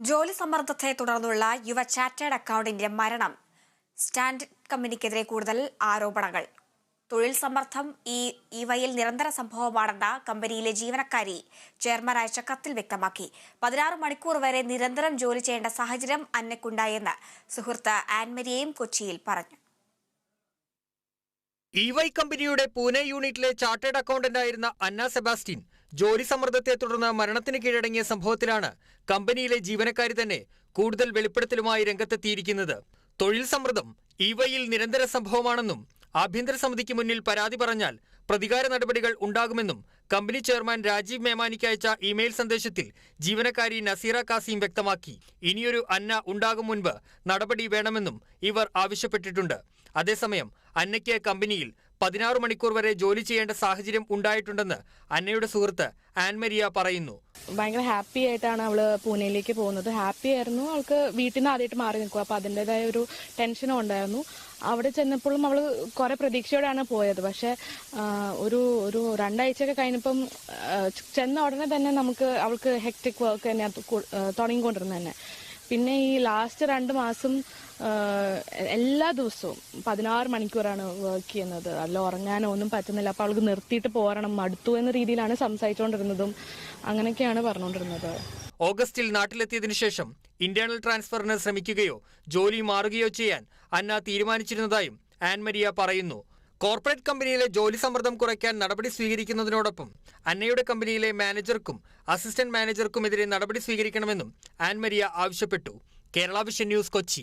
ജോലി സമ്മർദ്ദത്തെ തുടർന്നുള്ള യുവ ചാറ്റേഡ് അക്കൗണ്ടിന്റെ മരണം. സ്റ്റാൻഡ് കമ്പനിക്കെതിരെ കൂടുതൽ ആരോപണങ്ങൾ. തൊഴിൽ സമ്മർദ്ദം ഈ ഇവയിൽ നിരന്തര സംഭവമാണെന്ന കമ്പനിയിലെ ജീവനക്കാരി ചെയർമാൻ അയച്ച കത്തിൽ വ്യക്തമാക്കി. പതിനാറ് മണിക്കൂർ വരെ നിരന്തരം ജോലി ചെയ്യേണ്ട സാഹചര്യം അന്നക്കുണ്ടായെന്ന് സുഹൃത്ത് ആൻമരിയെയും കൊച്ചിയിൽ പറഞ്ഞു. ഇ വൈ കമ്പനിയുടെ പൂനെ യൂണിറ്റിലെ ചാർട്ടേഡ് അക്കൗണ്ടന്റായിരുന്ന അന്ന സെബാസ്റ്റ്യൻ ജോലി സമ്മർദ്ദത്തെ തുടർന്ന് മരണത്തിന് കീഴടങ്ങിയ സംഭവത്തിലാണ് കമ്പനിയിലെ ജീവനക്കാരി തന്നെ കൂടുതൽ വെളിപ്പെടുത്തലുമായി രംഗത്തെത്തിയിരിക്കുന്നത്. തൊഴിൽ സമ്മർദ്ദം ഇവയിൽ നിരന്തര സംഭവമാണെന്നും ആഭ്യന്തര സമിതിക്ക് മുന്നിൽ പരാതി പറഞ്ഞാൽ പ്രതികാര നടപടികൾ ഉണ്ടാകുമെന്നും കമ്പനി ചെയർമാൻ രാജീവ് മേമാനിക്ക് അയച്ച ഇമെയിൽ സന്ദേശത്തിൽ ജീവനക്കാരി നസീറ കാസിം വ്യക്തമാക്കി. ഇനിയൊരു അന്ന ഉണ്ടാകും മുൻപ് നടപടി വേണമെന്നും ഇവർ ആവശ്യപ്പെട്ടിട്ടുണ്ട്. അതേസമയം അന്നയ്ക്ക് കമ്പനിയിൽ പതിനാറ് മണിക്കൂർ വരെ ജോലി ചെയ്യേണ്ട സാഹചര്യം ഉണ്ടായിട്ടുണ്ടെന്ന് അന്നയുടെ സുഹൃത്ത് ആൻമരിയ പറയുന്നു. ഭയങ്കര ഹാപ്പി ആയിട്ടാണ് അവൾ പൂനെയിലേക്ക് പോകുന്നത്. ഹാപ്പി ആയിരുന്നു. അവൾക്ക് വീട്ടിൽ നിന്ന് ആദ്യമായിട്ട് മാറി നിൽക്കുക അപ്പൊ അതിന്റെതായ ഒരു ടെൻഷനും ഉണ്ടായിരുന്നു. അവിടെ ചെന്നപ്പോഴും അവൾ കുറെ പ്രതീക്ഷയോടെയാണ് പോയത്. പക്ഷെ ഒരു ഒരു രണ്ടാഴ്ചയൊക്കെ കഴിഞ്ഞപ്പം ചെന്ന ഉടനെ തന്നെ നമുക്ക് അവൾക്ക് ഹെക്ടിക് വർക്ക് തന്നെ തുടങ്ങിക്കൊണ്ടിരുന്നു തന്നെ. പിന്നെ ഈ ലാസ്റ്റ് രണ്ട് മാസം എല്ലാ ദിവസവും പതിനാറ് മണിക്കൂറാണ് വർക്ക് ചെയ്യുന്നത്. അല്ല ഉറങ്ങാനോ ഒന്നും പറ്റുന്നില്ല. അപ്പൊ അവൾക്ക് നിർത്തിയിട്ട് പോരണം. മടുത്തു എന്ന രീതിയിലാണ് സംസാരിച്ചുകൊണ്ടിരുന്നതും അങ്ങനെയൊക്കെയാണ് പറഞ്ഞുകൊണ്ടിരുന്നത്. ഓഗസ്റ്റിൽ നാട്ടിലെത്തിയതിനു ശേഷം ഇന്റേണൽ ട്രാൻസ്ഫറിന് ശ്രമിക്കുകയോ ജോലി മാറുകയോ ചെയ്യാൻ അന്ന തീരുമാനിച്ചിരുന്നതായും ആൻമരിയ പറയുന്നു. കോർപ്പറേറ്റ് കമ്പനിയിലെ ജോലി സമ്മർദ്ദം കുറയ്ക്കാൻ നടപടി സ്വീകരിക്കുന്നതിനോടൊപ്പം അന്നയുടെ കമ്പനിയിലെ മാനേജർക്കും അസിസ്റ്റന്റ് മാനേജർക്കുമെതിരെ നടപടി സ്വീകരിക്കണമെന്നും ആൻമരിയ ആവശ്യപ്പെട്ടു. Kerala vision news Kochi.